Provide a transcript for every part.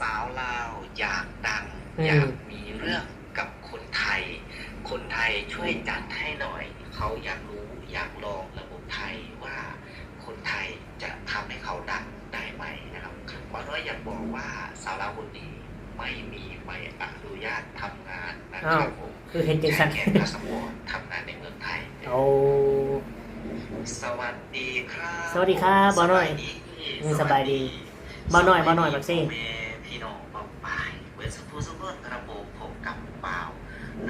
สาวลาวอยากดัง อืม อยากมีเรื่องกับคนไทย คนไทยช่วยจัดให้หน่อย เขาอยากรู้อยากลองระบบไทยว่าคนไทยจะทำให้เขาดังได้ไหมนะครับหมอน้อยอยากบอกว่าสาวลาวคนนี้ไม่มีใบอนุญาตทำงานนะครับผมคือเห็นจังแค่สันแค่พาสปอร์ตทำงานในเมืองไทย โอ้ สวัสดีครับสวัสดีครับบ่าวน้อยสบายดีอืมสบายดีบ่าวน้อยบ่าวน้อยบักซี่ พ่อแม่ พี่น้องปองปายเวสฟูสุนครับผมผมกับบ่าว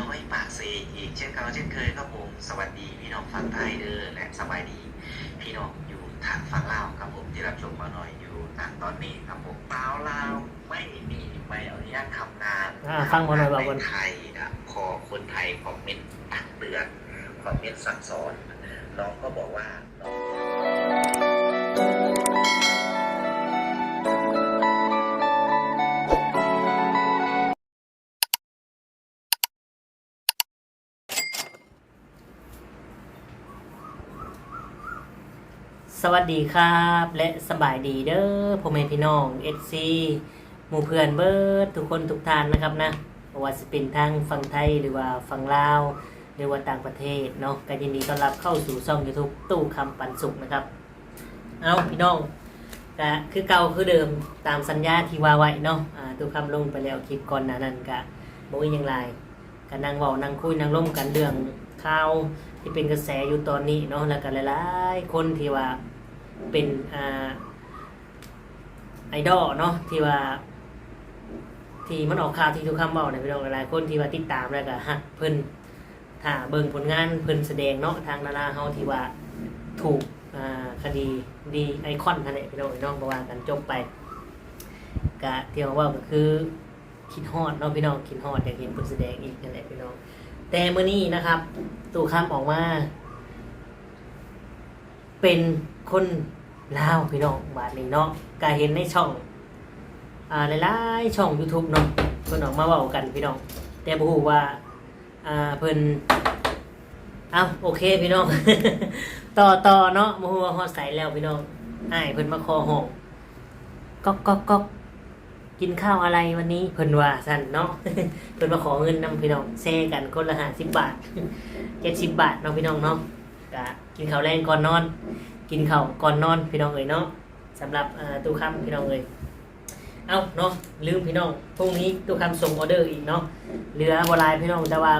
น้อยปากเซอีกเช่นเก่าเช่นเคยครับผม สวัสดีพี่น้องฝั่งไทยเด้อและสบายดี พี่น้องอยู่ทางฝั่งลาวครับผมที่รับชมมาหน่อยอยู่ทางตอนนี้ครับผมเปล่าลาวไม่มีใบอนุญาตทำงานอ่าฟังบ่าวน้อยบอกก่อนในไทยนะขอคนไทยคอมเมนต์ตักเตือนคอมเมนต์สั่งสอนน้องก็บอกว่าน้อง สวัสดีครับ และสบายดีเด้อพ่อแม่พี่น้องเอซีหมู่เพื่อนเบิร์ดทุกคนทุกท่านนะครับนะว่าจะเป็นทางฝั่งไทยหรือว่าฝั่งลาว หรือว่าต่างประเทศเนาะก็ยินดีต้อนรับเข้าสู่ช่อง YouTube ตู้คำปันสุขนะครับ เอาพี่น้องก็คือเก่าคือเดิมตามสัญญาที่ว่าไว้เนาะตู้คำลงไปแล้วคลิปก่อนน้านั้นก็บ่มีหยังไรก็นั่งเว้านั่งคุยนั่งร่มกันเรื่อง ข่าวที่เป็นกระแสอยู่ตอนนี้เนาะแล้วก็หลายๆ คนที่ว่าเป็นอ่าไอดอลเนาะที่ว่า ที่มันออกข่าวที่ทุกคำบอกเนี่ยพี่น้องหลายๆคนที่ว่าติดตามแล้วก็ฮักเพิ่นถ้าเบิ่งผลงานเพิ่นแสดงเนาะทางดาราเฮาที่ว่าถูกอ่าคดีดีไอคอนนั่นแหละพี่น้องน้องประว่ากันจบไปกะที่ว่าว่าก็คือคิดฮอดเนาะพี่น้องคิดฮอดอยากเห็นเพิ่นแสดงอีกนั่นแหละพี่น้องแต่มื้อนี้นะครับ ตู่คำออกมา เป็นคนลาวพี่น้องบาทนี้เนาะก็เห็นในช่องอ่าหลายๆช่อง YouTube เนาะเพิ่นออกมาเว้ากันพี่น้อง แต่บ่ฮู้ว่าอ่าเพิ่นเอ้าโอเคพี่น้อง ต่อต่อเนาะบ่ฮู้ว่าฮอดใสแล้วพี่น้องอ้ายเพิ่นมาคอห้องก๊อกก๊อกก๊อก กินข้าวอะไรวันนี้เพิ่นว่าซั่นเนาะเพิ่นมาขอเงินนำพี่น้องแชร์กันคนละ50บบาท70บบาทเนาะพี่น้องเนาะก็กินข้าวแรงก่อนนอน กินข้าวก่อนนอนพี่น้องเอ๋ยเนาะสำหรับตู้ค่ำพี่น้องเอ๋ยเอาเนาะลืมพี่น้องพรุ่งนี้ตู้ค่ำส่งออเดอร์อีกเนาะเหลือบหลายพี่น้องแต่ว่า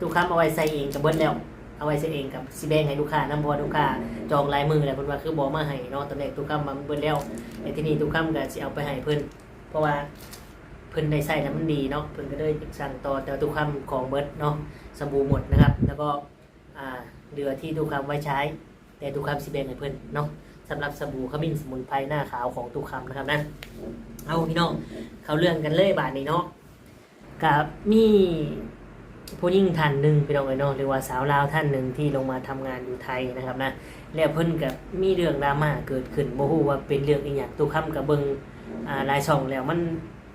ตู้ค่ำเอาไว้ใส่เองกับเบิ้ลแล้วเอาไว้ใส่เองกับซีแบงให้ลูกค้านำบอลูกค้าจองลายมือแหละเพิ่นว่าคือบอมาให้เนาะตอนแรกตู้ค่ำมาเบิ้ลแล้วในที่นี้ตู้ค่ำก็สิเอาไปให้เพิ่น เพราะว่าเพิ่นได้ใส่แล้วมันดีเนาะเพิ่นก็เลยสั่งต่อแต่ว่าตู้ค่ำของเบิร์ดเนาะสบู่หมดนะครับ แล้วก็เรือที่ตู้ค่ำไว้ใช้ แต่ตุกคำสิเบงให้เพื่อนเนาะสำหรับสบู่ขมิ้นสมุนไพรหน้าขาวของตุกคำนะครับนะเอาพี่น้องเขาเรื่องกันเลยบาทนี้เนาะกับมีผู้หญิงท่านหนึ่งพี่น้องเอ้ยเนาะหรือว่าสาวลาวท่านหนึ่งที่ลงมาทำงานอยู่ไทยนะครับนะแล้วเพิ่นกับมีเรื่องดราม่าเกิดขึ้นโมโหว่าเป็นเรื่องอีหยังตุกคำกับเบิง อ่าหลายช่องแล้วมัน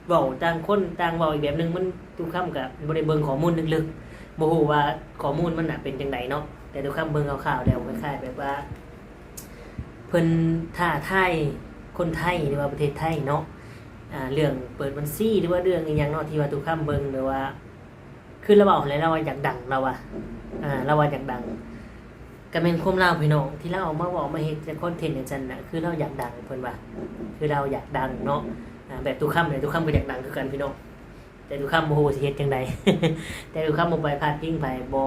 เว้าต่างคนต่างเว้าอีกแบบหนึงมันตุกคำกับบ่ได้เบิ่งข้อมูลลึกๆโมโหว่าข้อมูลมันน่ะเป็นจังไดเนาะแต่ทุกคำเบิ่งข่าวๆแล้วคล้ายๆแบบว่าเพิ่นท่าไทยคนไทยหรือว่าประเทศไทยเนาะอ่าเรื่องเปิดบัญชีหรือว่าเรื่องอีหยังเนาะที่ว่าทุกคำเบิ่งหรือว่าคือเราบอกอะไรเราว่าอยากดังเราอะอ่าเราว่าอยากดัง ก็เป็นความเล่าพี่น้องที่เราเอามาบอกมาเฮ็ดจะคอนเทนต์อย่างจันน่ะคือเราอยากดังเพิ่อนว่า คือเราอยากดังเนาะอ่าแบบทุกคำเลยทุกคำก็อยากดังคือกันพี่น้องแต่ทุกคำโมโหสิเฮ็ดจังใดแต่ดูครับโมบายพาดพิงไปบอ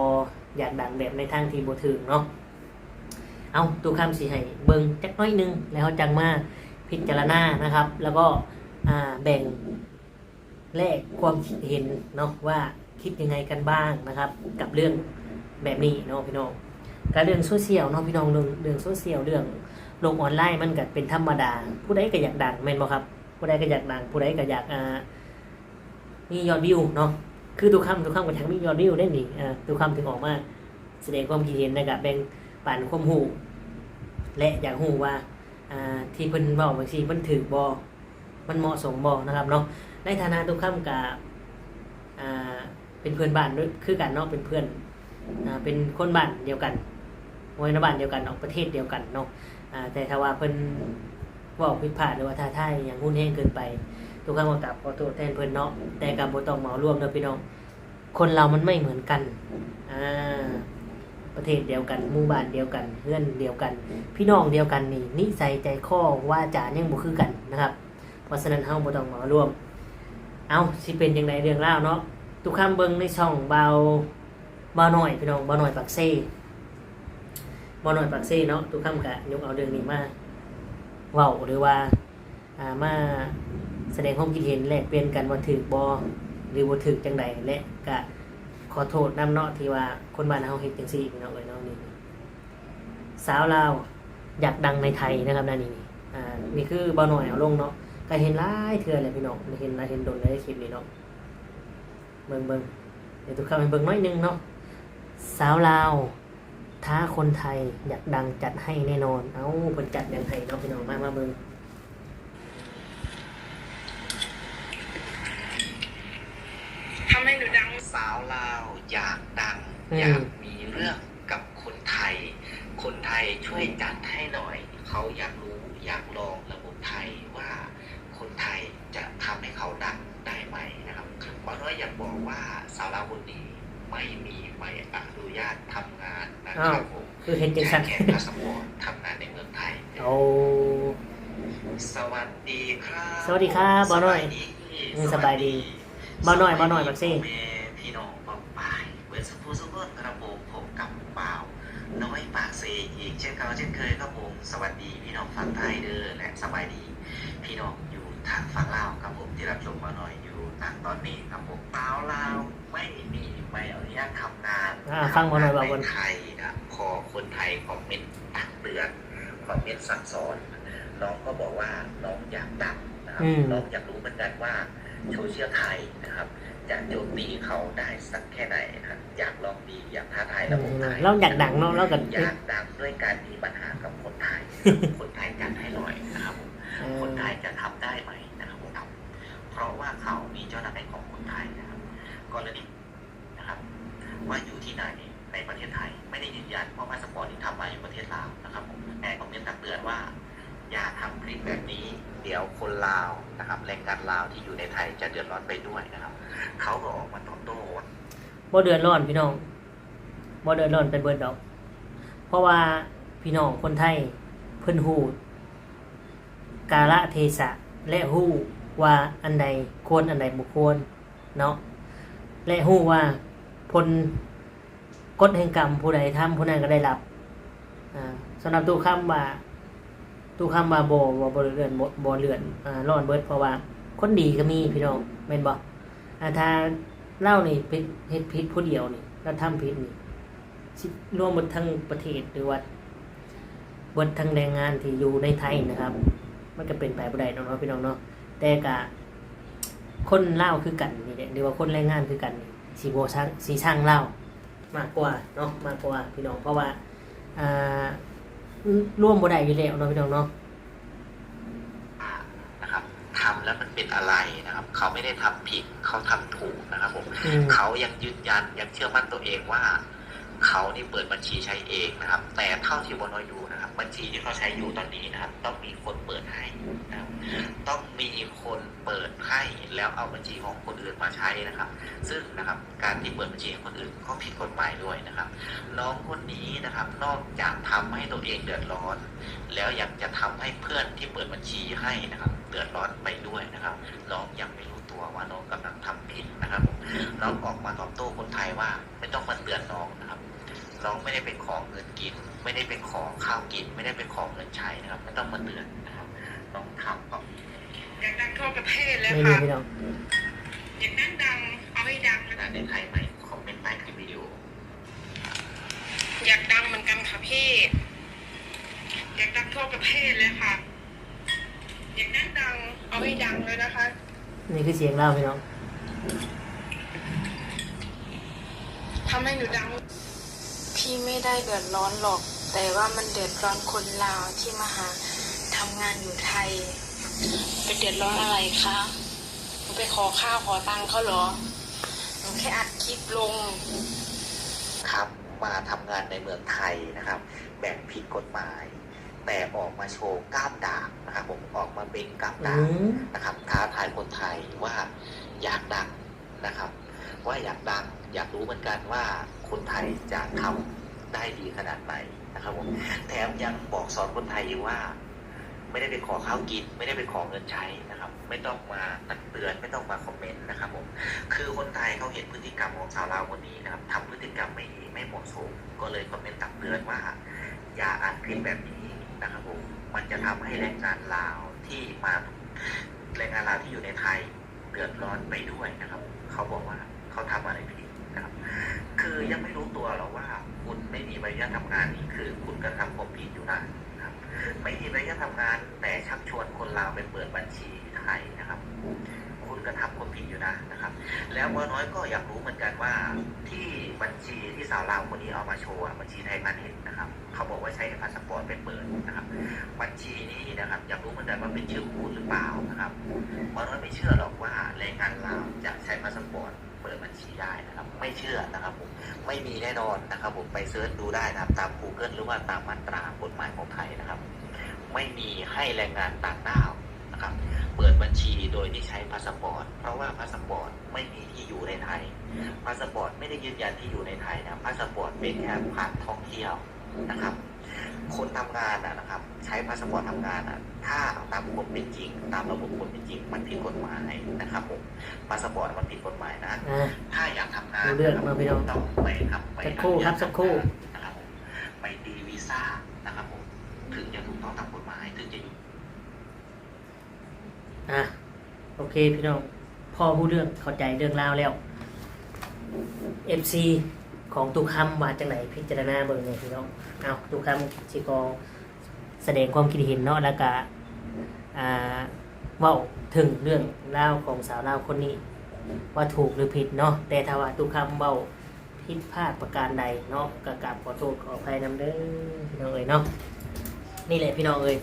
อยากดังแบบในทางที่บ่ถึงเนาะเอาตูคำสีให้เบิงจักน้อยนึงแล้วจังมาพิจารณานะครับ แล้วก็อ่าแบ่งแลกความคิดเห็นเนาะว่าคิดยังไงกันบ้างนะครับ กับเรื่องแบบนี้เนาะพี่น้อง การเรื่องโซเชียลเนาะพี่น้องเรื่องเรื่องโซเชียลเรื่องลงออนไลน์มันก็เป็นธรรมดา ผู้ใดก็อยากดังแม่นบ่ครับ ผู้ใดก็อยากดังผู้ใดก็อยากอ่ามียอดวิวเนาะคือทุกคำทุกคำกับทั้งมียอดวิวได้นี่อ่าทุกคำถึงออกมาแสดงความคิดเห็นนะครับแบ่งปันความหูและอยากหูว่าอ่าที่เพิ่นบอกบางทีมันถือบอมันเหมาะสมบอนะครับเนาะในฐานะทุกคำกับอ่าเป็นเพื่อนบ้านด้วยคือกันเนาะเป็นเพื่อนอ่าเป็นคนบ้านเดียวกัน มวยนบ้านเดียวกันออกประเทศเดียวกันเนาะแต่ถ้าว่าเพิ่นว่าผิดพลาดหรือว่าท้าทายอย่างหุ้นแห้งเกินไป ทุกครั้งว่ากลับขอโทษแทนเพิ่นเนาะแต่กับบ่ต้องเหมารวมเด้อพี่น้อง คนเรามันไม่เหมือนกันอ่าประเทศเดียวกันหมู่บ้านเดียวกันเพื่อนเดียวกัน พี่น้องเดียวกันนี่นิสัยใจคอว่าจายังบ่คือกันนะครับ เพราะฉะนั้นเฮาบ่ต้องเหมารวม เอาสิเป็นจังไดเรื่องราวเนาะทุกคำเบิ่งในช่องเบาเบาหน่อยพี่น้องเบาหน่อยปักเซ่ เบาหน่อยปักเซ่เนาะทุกคำกะยกเอาเรื่องนี้มาเว้าหรือว่าอ่ามาแสดงความคิดเห็นแลกเปลี่ยนกันว่าถูกบ่หรือบ่ถูกจังใดและกะขอโทษนํเนาะที่ว่าคนบ้านเฮาเฮ็ดจังซี่พี่น้องเอ้ยเนาะนี่สาวลาวอยากดังในไทยนะครับนั่นนี่อ่านี่คือบาหน่อยเอาลงเนาะก็เห็นหลายเทื่อเลยพี่น้องเห็นหลายเห็นโดนเลยคลิปนี้เนาะเบิ่งเบิ่งเดี๋ยวทุกคำให้เบิ่งน้อยนึงเนาะสาวลาว ท้าคนไทยอยากดังจัดให้แน่นอน เอ้าเพิ่นจัดยังให้เนาะพี่น้องมามาเบิ่งทำให้หนูดังสาวลาวอยากดัง อยากมีเรื่องกับคนไทย คนไทยช่วยจัดให้หน่อย เขาอยากรู้อยากลองระบบไทยว่าคนไทยจะทำให้เขาดังได้ไหมนะครับเพราะน้อยอยากบอกว่าสาวลาวคนนี้ ไม่มีใบอนุญาตทำงานนะครับผมคือเห็นจังใช้ซั่นแค่พาสปอร์ตทำงานในเมืองไทยโอ้สวัสดีครับสวัสดีครับบ่าวน้อยดีอืมสบายดีบ่าวน้อยบ่าวน้อยบักซี่พ่อแม่พี่น้องบางปายเวสฟูสุกนกระโปรงผมกับบ่าวน้อยปากเซอีกเช่นเก่าเช่นเคยครับผมสวัสดีพี่น้องฝั่งไทยเด้อและสบายดี พี่น้องอยู่ทางฝั่งลาวครับผมที่รับชมมาหน่อยอยู่ทางตอนนี้ครับผมเปล่าลาวไม่มีใบอนุญาตทำงาน อ่าฟังบ่าวน้อยบ่าวบนในไทยนะพอคนไทยคอมเมนต์ตักเตือนคอมเมนต์สั่งสอนน้องก็บอกว่าน้องอยากดังนะครับอืมน้องอยากรู้เหมือนกันว่าโซเชียลไทยนะครับจะโจมตีเขาได้สักแค่ไหนนะครับอยากลองดีอยากท้าทายระบบไทยเราอยากดังเนาะเราก็อยากดังด้วยการมีปัญหากับคนไทย คนไทยจัดให้หน่อยนะครับผมเอคนอไทยจะทำได้ไหมนะครับผมเพราะว่าเขามีเจ้าหน้าที่ของคนไทยนะครับกรณี ในไทยจะเดือดร้อนไปด้วยนะครับ เขาก็ออกมาตอบโต้ว่าบ่เดือดร้อนพี่น้องบ่เดือดร้อนเป็นเบิดดอก เพราะว่าพี่น้องคนไทยเพิ่นฮู้กาละเทศะและฮู้ว่าอันใดควรอันใดบ่ควรเนาะและฮู้ว่าผลกฎแห่งกรรมผู้ใดทำผู้นั้นก็ได้รับอ่าสำหรับตู้คำว่าตู้คำว่าบ่บ่บ่เลื่อนบ่บ่เลื่อนอ่าร้อนเบิดเพราะว่า คนดีก็มีพี่น้องแม่นบอ่าถ้าเล่านี่เป็นเฮ็ดผิดผู้เดียวนี่แล้วทำผิดนี่รวมหมดทั้งประเทศหรือว่าบิดทั้งแรงงานที่อยู่ในไทยนะครับ มันก็เป็นไปบ่ได้เนาะพี่น้องเนาะแต่กะคนเล่าคือกันนี่แหละหรือว่าคนแรงงานคือกันสีโบช่างสีช่างเล่ามากกว่าเนาะมากกว่าพี่น้องเพราะว่าอ่าร่วมบ่ได้อยู่แล้วเนาะพี่น้องเนาะ ทำแล้วมันเป็นอะไรนะครับ เขาไม่ได้ทำผิดเขาทำถูกนะครับผมอืมเขายังยืนยันยังเชื่อมั่นตัวเองว่า เขานี่เปิดบัญชีใช้เองนะครับ แต่เท่าที่บนอยู่นะครั บัญชีที่เขาใช้อยู่ตอนนี้นะครับ ต้องมีคนเปิดให้นะครับต้องมีคนเปิดให้แล้วเอาบัญชีของคนอื่นมาใช้นะครับ ซึ่งนะครับการที่เปิดบัญชีของคนอื่นก็ผิดกฎหมายด้วยนะครับ น้องคนนี้นะครับนอกจากทำให้ตัวเองเดือดร้อน แล้วยังจะทำให้เพื่อนที่เปิดบัญชีให้นะครับ เดือดร้อนไปด้วยนะครับ น้องยังไม่รู้ตัวว่าน้องกำลังทำผิดนะครับน้องออกมาตอบโต้คนไทยว่าไม่ต้องมาเตือนน้องนะครับ น้องไม่ได้เป็นของเงินกิน ไม่ได้เป็นของข้าวกิน ไม่ได้เป็นของเงินใช้นะครับไม่ต้องมาเตือนนะครับน้องทำก็อยากดังทั่วประเทศเลยไม่มีค่ะพี่น้องอยากดังดังเอาให้ดังนะขนาดในไทยไหมคอมเมนต์ใต้คลิปวิดีโออยากดังเหมือนกันค่ะพี่ อยากดังทั่วประเทศเลยค่ะ อยากดังดังเอาให้ดังเลยนะคะ นี่คือเสียงเล่าพี่น้อง ทำให้หนูดัง พี่ไม่ได้เดือดร้อนหรอก แต่ว่ามันเดือดร้อนคนลาวที่มาหาทำงานอยู่ไทย เป็นเดือดร้อนอะไรคะหนูไปขอข้าวขอตังค์เขาเหรอหนูแค่อัดคลิปลง ครับ มาทำงานในเมืองไทยนะครับ แบบผิดกฎหมาย แต่ออกมาโชว์กล้ามดาบนะครับ ผมออกมาเป็นกล้ามอืดาบมนะครับท้าทายคนไทยว่าอยากดังนะครับ ว่าอยากดังอยากรู้เหมือนกันว่าคนไทยจะทำได้ดีขนาดไหนนะครับผมแถมยังบอกสอนคนไทยอีกว่า ไม่ได้ไปขอข้าวกิน ไม่ได้ไปขอเงินใช้นะครับ ไม่ต้องมาตักเตือนไม่ต้องมาคอมเมนต์นะครับผมคือคนไทยเขาเห็นพฤติกรรมของชาวลาวคนนี้นะครับทำพฤติกรรมไม่ดีไม่เหมาะสมก็เลยคอมเมนต์ตักเตือนว่า อย่าอ่านคลิปแบบนี้นะครับผมมันจะทำให้แรงงานลาวที่มาแรงงานลาวที่อยู่ในไทยเดือดร้อนไปด้วยนะครับ เขาบอกว่า เขาทำอะไรผิดนะครับ คือยังไม่รู้ตัวหรอกว่า คุณไม่มีใบอนุญาตทำงานนี่คือคุณกระทำความผิดอยู่นะครับไม่มีใบอนุญาตทำงาน แต่ชักชวนคนลาวไปเปิดบัญชีไทยนะครับ คุณกระทำความผิดอยู่นะนะครับ แล้วว่าน้อยก็อยากรู้เหมือนกันว่าที่บัญชีที่สาวลาวคนนี้เอามาโชว์บัญชีไทยพาณิชย์นะครับ เขาบอกว่าใช้พาสปอร์ตไปเปิดนะครับ บัญชีนี้นะครับ อยากรู้เหมือนกันว่าเป็นชื่อคุณหรือเปล่านะครับว่าน้อยไม่เชื่อหรอกว่าแรงงานลาวจะใช้พาสปอร์ต ชีได้นะครับ ไม่เชื่อนะครับผมไม่มีแน่นอนนะครับผมไปเซิร์ชดูได้นะครับ ตาม Google หรือว่าตามมาตรากฎหมายของไทยนะครับ ไม่มีให้แรงงานต่างด้าวนะครับ เปิดบัญชีโดยที่ใช้พาสปอร์ตเพราะว่าพาสปอร์ตไม่มีที่อยู่ในไทยพาสปอร์ตไม่ได้ยืนยันที่อยู่ในไทยนะพาสปอร์ตเป็นแค่ผ่านท่องเที่ยวนะครับ คนทำงานนะนะครับ ใช้พาสปอร์ตทำงานนะถ้าตามกฎเป็นจริง ตามระบบกฎเป็นจริง มันผิดกฎหมายนะครับผมพาสปอร์ตมันผิดกฎหมายนะอ่าถ้าอยากทำงานรู้เรื่องมาพี่น้องต้องไปครับไปสักครู่ครับสักครู่นะครับผมไปตีวีซ่านะครับผมถึงจะถูกต้องตามกฎหมายถึงจะอยู่อะโอเคพี่น้องพ่อผู้เรื่องเข้าใจเรื่องราวแล้ว FC ของตุกคำว่าจังไหนพิจารณาเบิ่งเลยพี่น้องเอาตุกคำสิกอแสดงความคิดเห็นเนาะแล้วก็อ่าเว้าถึงเรื่องราของสาวเล่าคนนี้ ว่าถูกหรือผิดเนาะแต่ถ้าว่าตุกคำเว้าผิดพลาดประการใดเนาะก็กราบขอโทษขออภัยนำเด้อพี่น้องเอ้ยเนาะนี่แหละพี่น้องเอ้ย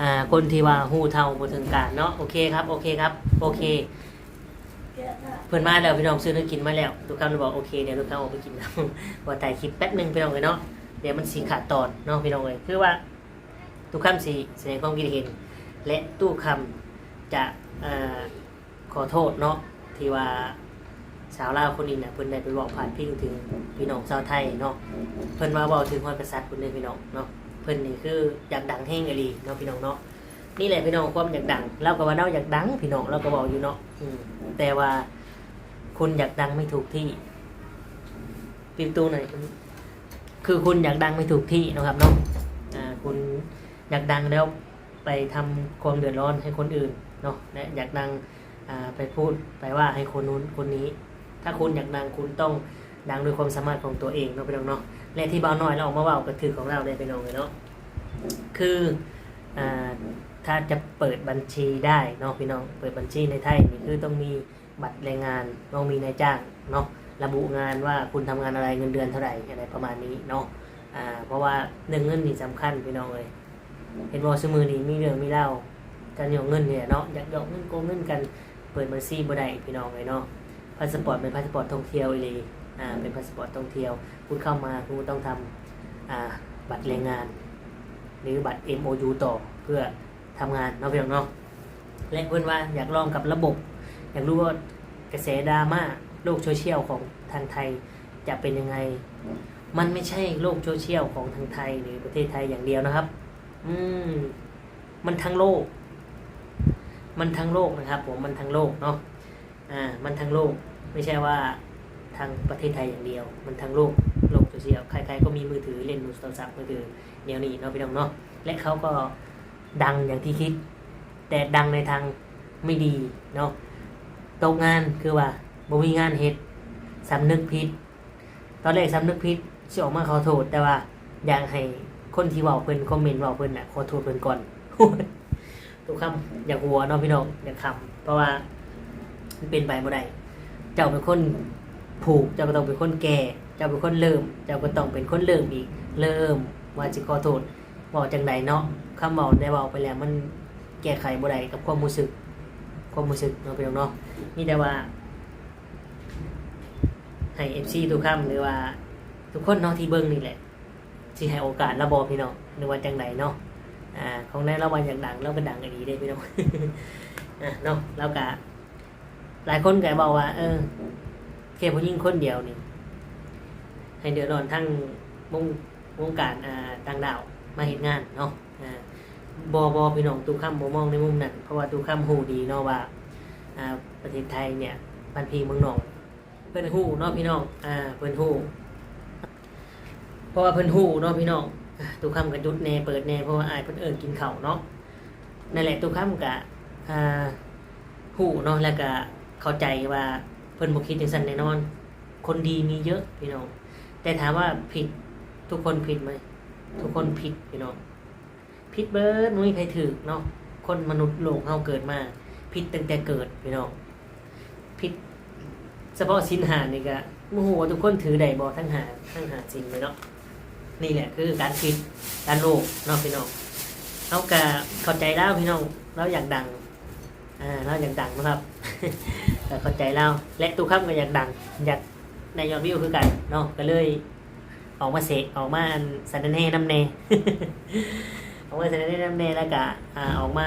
อ่าคนที่ว่าหูเท่าบ่ถึงการเนาะโอเคครับโอเคครับโอเค เพื่อนมาแล้วพี่น้องซื้อเนื้อกินมาแล้วทุกคำเลยบอกโอเคเดี๋ยวทุกคำออกไปกินแล้วว่าถ่ายคลิปแป๊บหนึ่งพี่น้องเลยเนาะเดี๋ยวมันสีขาดตอนเนาะพี่น้องเลยคือว่าทุกคำสีแสดงความคิดเห็น และตู้คำจะอขอโทษเนาะที่ว่าสาวลาวคนนี้เนี่ยเพิ่นได้ไปบอกผ่านพิงถึงพี่น้องชาวไทยเนาะเพิ่นมาบอกถึงฮอดกษัตริย์คนนึงพี่น้องเนาะเพิ่นนี่คืออยากดังแห้งอลีเนาะพี่น้องเนาะ นี่แหละพี่น้องความอยากดังเราก็ว่าเราอยากดังพี่น้องเราก็บอกอยู่เนาะอืมแต่ว่าคุณอยากดังไม่ถูกที่ปิดประตูหน่อยคือคุณอยากดังไม่ถูกที่นะครับเนาะอ่าคุณอยากดังแล้วไปทำความเดือดร้อนให้คนอื่นเนาะและอยากดังอ่าไปพูดไปว่าให้คนนู้นคนนี้ ถ้าคุณอยากดังคุณต้องดังด้วยความสามารถของตัวเองเนาะพี่น้องเนาะและที่เบาหน่อยเราออกมาเบากระถือของเราได้ไปน้องเลยเนาะคืออ่า ถ้าจะเปิดบัญชีได้เนาะพี่น้องเปิดบัญชีในไทยนี่คือต้องมีบัตรแรงงานต้องมีนายจ้างเนาะระบุงานว่าคุณทำงานอะไรเงินเดือนเท่าไหร่อะไรประมาณนี้เนาะอ่าเพราะว่าเรื่องเงินนี่สำคัญพี่น้องเลยเห็นว่าสมือนี้มีเรื่องมีเล่าการหยอกเงินเนี่ยเนาะอยากหยอกเงินโกงเงินกันเปิดบัญชีบ่ได้พี่น้องเลยเนาะพาสปอร์ตเป็นพาสปอร์ตท่องเที่ยวอีหลีอ่าเป็นพาสปอร์ตท่องเที่ยว คุณเข้ามาคุณต้องทำอ่าบัตรแรงงาน หรือบัตร MOU ต่อเพื่อ ทำงานเนาะพี่น้องเนาะและเพื่อนว่าอยากลองกับระบบ อยากรู้ว่ากระแสดราม่าโลกโซเชียลของทางไทยจะเป็นยังไง มันไม่ใช่โลกโซเชียลของทางไทยหรือประเทศไทยอย่างเดียวนะครับ อืมมันทั้งโลก มันทั้งโลกนะครับ ผมมันทั้งโลกเนาะอ่า มันทั้งโลก ไม่ใช่ว่าทางประเทศไทยอย่างเดียว มันทั้งโลกโลกโซเชียลใครๆก็มีมือถือเล่นมือโทรศัพท์มือถือเดี๋ยวนี้เนาะพี่น้องเนาะและเขาก็ ดังอย่างที่คิด แต่ดังในทางไม่ดีเนาะตกงานคือว่าบ่มีงานเฮ็ดสำนึกผิด ตอนแรกสำนึกผิดสิออกมาขอโทษ แต่ว่าอยากให้คนที่ว้าเพิ่นคอมเมนต์ว้าเพิ่นน่ะขอโทษเพิ่นก่อนทุกคำอยากหัวเนาะพี่น้องอยากคำเพราะว่ามันเป็นไปบ่ได้เจ้าเป็นคนผูกเจ้าก็ต้องเป็นคนแก่ เจ้าเป็นคนเริ่ม เจ้าก็ต้องเป็นคนเริ่มอีก เริ่มว่าสิขอโทษ บอกจังใดเนาะคำบอกได้บอกไปแล้วมันแก้ไขบ่ได้กับความรู้สึก ความรู้สึกเนาะพี่น้องเนาะมีแต่ว่า ให้ FC ทุกคำหรือว่า ทุกคนเนาะที่เบิ่งนี่แหละสิให้โอกาสระบอพี่น้องหรือว่าจังใดเนาะอ่าของในเราวันอย่ากดังเราก็ดังกันดีได้พี่น้องอะเนาะแล้วก็หลายคนก็บอกว่า เออแค่ผู้หญิงคนเดียวนี่ให้เดือดร้อนทั้งวงวงการอ่าต่างดาว มาเห็นงานเนาะอ่าบอบอพี่น้องตูข้ามบอมองในมุมนั้นเพราะว่าตูข้ามหูดีเนาะว่าอ่าประเทศไทยเนี่ยบันพีเมืองนองเพิ่นหูเนาะพี่น้องอ่าเพิ่นหูเพราะว่าเพิ่นหูเนาะพี่น้องอ่าตูข้ามกันยุดแน่เปิดแน่เพราะว่าอายเพิ่นเอิญกินเข้าเนาะนั่นแหละตูข้ามกะอ่าหูเนาะแล้วก็เข้าใจว่าเพิ่นบ่คิดจังซั่นแน่นอน คนดีมีเยอะพี่น้องแต่ถามว่าผิดทุกคนผิดไหม ทุกคนผิดพี่น้องผิดเบิร์ดม่มีใครถือเนาะคนมนุษย์โลกเฮาเกิดมาผิดตั้งแต่เกิดพี่น้องผิดเฉพาะสินหานี่ก็โมโหว่าทุกคนถือได้บ่ทั้งหาทั้งหาจริงเลยเนาะนี่แหละคือการผิดการโลกเนาะพี่น้องเราก็เข้าใจแล้วพี่น้องเราอยากดังอ่าเราอยากดังนะครับแต่เข้าใจแล้วและตู้ข้ามก็อยากดังอยากในยอดวิวคือกันเนาะก็เลย ออกมาเสกออกมาสันนแน่น้ำแน่ออกมาสันนแน่น้ำแน่แล้วก็ออกมา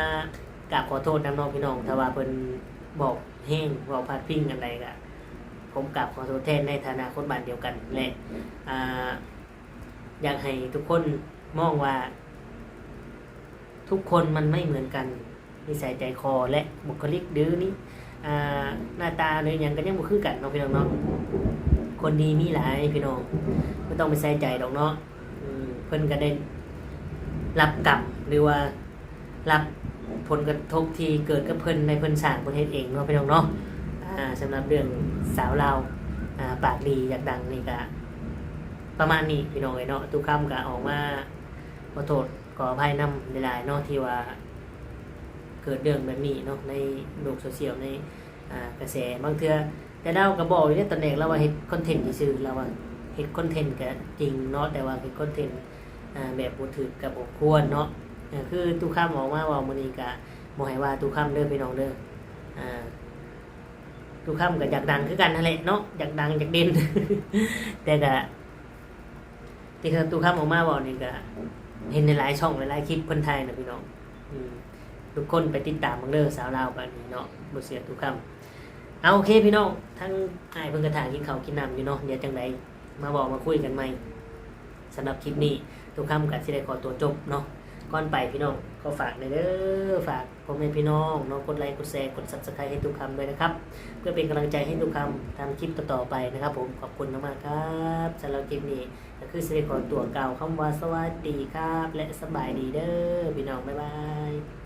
กราบขอโทษน้ำน้องพี่น้องถ้าว่าเพิ่นบอกแห้งบอกพาดพิงกันใดก็ผมกราบขอโทษแทนในฐานะคนบ้านเดียวกันและอยากให้ทุกคนมองว่า ทุกคนมันไม่เหมือนกันนิสัยใจคอและบุคลิกหรือนี่หน้าตาหรือหยังก็ยังบ่คือกันเนาะพี่น้องเนาะคนดีมีหลายพี่น้อง ไม่ต้องไปใส่ใจดอกเนาะเพิ่นก็ได้รับกรรมหรือว่ารับผลกระทบที่เกิดกับเพิ่นในเพิ่นสร้างประเทศเองเนาะพี่น้องเนาะสำหรับเรื่องสาวลาวอ่าปากดีอยากดังนี่ก็ประมาณนี้พี่น้องเอ้ยเนาะทุกคำก็ออกมาขอโทษขออภัยนำหลายๆเนาะที่ว่าเกิดเรื่องแบบนี้เนาะในโลกโซเชียลในกระแสบางเทือแต่เราก็บอกอยู่ในตอนแรกเราว่าเฮ็ดคอนเทนต์ซื่อเราว่า เฮ็ดคอนเทนต์ก็จริงเนาะแต่ว่าเฮ็ดคอนเทนต์แบบบ่ถือกับบ่ควรเนาะคือทุกคำออกมาเว่ามื้อนี้ก็บ่ให้ว่าทุกคำเด้อพี่น้องเด้ออ่าทุกคำก็อยากดังคือกันนั่นแหละเนาะอยากดังอยากเด่นแต่ก็ที่คือทุกคำออกมาเว้านี่ก็เห็นในหลายช่องหลายคลิปคนไทยนะพี่น้องทุกคนไปติดตามเบิ่งเด้อสาวลาวกันนี่เนาะบ่เสียทุกคำเอาโอเคพี่น้องทั้งอ้ายเพิ่นก็ถ่ายกินข้าวกินน้ำอยู่เนาะเดี๋ยวจังได มาบอกมาคุยกันใหม่สำหรับคลิปนี้ทุกคำกับที่ได้ขอตัวจบเนาะก่อนไปพี่น้องก็ฝากในอยเด้อฝากพ่อแม่พี่น้องเนาะกดไลค์กดแชร์กด subscribe ให้ทุกคำด้วยนะครับ เพื่อเป็นกำลังใจให้ทุกคำทำคลิปต่อๆไปนะครับ ผมขอบคุณมากๆครับสำหรับคลิปนี้ก็คือสิได้ขอตัวเก่าคำว่าสวัสดีครับ และสบายดีเด้อพี่น้องบ๊ายบาย